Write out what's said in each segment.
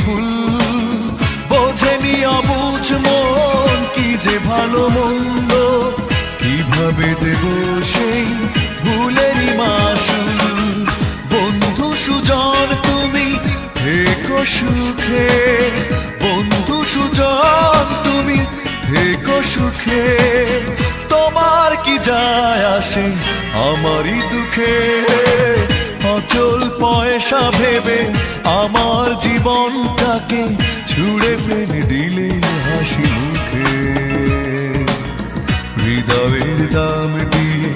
ফুল। বোঝেনি অবুঝ মন, কি যে ভালো মন্দ, কীভাবে দেব সেই ভুলেরই মাস বন্ধু সুজন, তুমি থেকো সুখে। বন্ধু সুজন, তুমি থেকো সুখে। তোমার কি যায় আসে আমারই দুঃখে? অচল পয়সা ভেবে আমার জীবনটাকে ছুড়ে ফেলে দিলে হাসি মুখে। হৃদয়ের দাম দিয়ে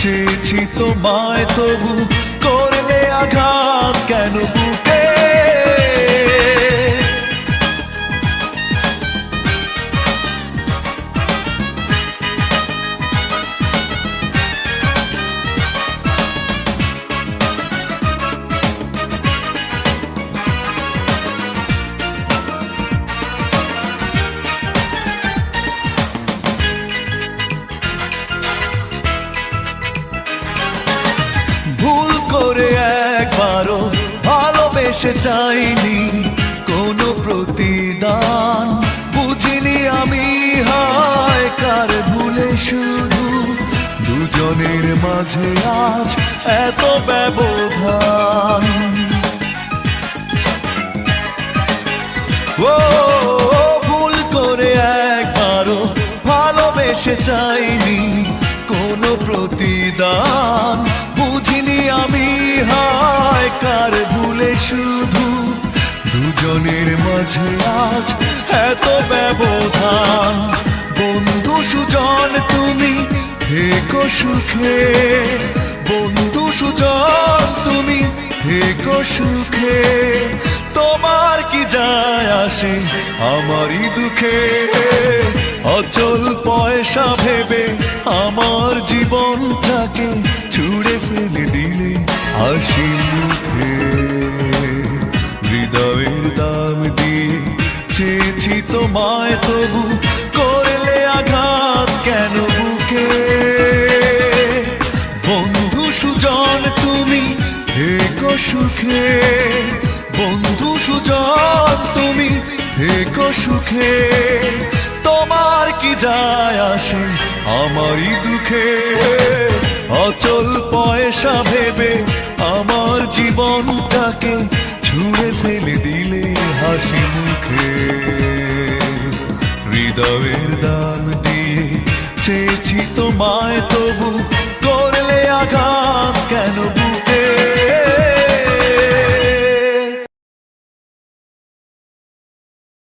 চেয়েছি তোমায়, তবু একবারও ভালোবেসে চাইনি কোনো প্রতিদান। বুঝিনি আমি হয়, কার ভুলে শুধু দুজনের মাঝে আজ এত ব্যবধান। ও, ভুল করে একবারও ভালোবেসে চাইনি কোনো প্রতিদান। মাঝে আজ এত ব্যবধান। বন্ধু সুজন, তুমি থেকো সুখে। বন্ধু সুজন, তুমি থেকো সুখে। তোমার কি যায় আসে আমারই দুঃখে? অচল পয়সা ভেবে আমার জীবনটাকে ছুঁড়ে ফেলে দিলে হাসি তোমায় তবু করলে আঘাত কেন বুকে? বন্ধু সুজন, তুমি থেকো সুখে। বন্ধু সুজন, তুমি থেকো সুখে। তোমার কি যায় আসে আমারই দুঃখে? অচল পয়সা ভেবে আমার জীবনটাকে ছুঁড়ে ফেলে দিলে হাসি মুখে। হৃদয়ের দাম দিয়ে চেয়েছি তোমায় তবু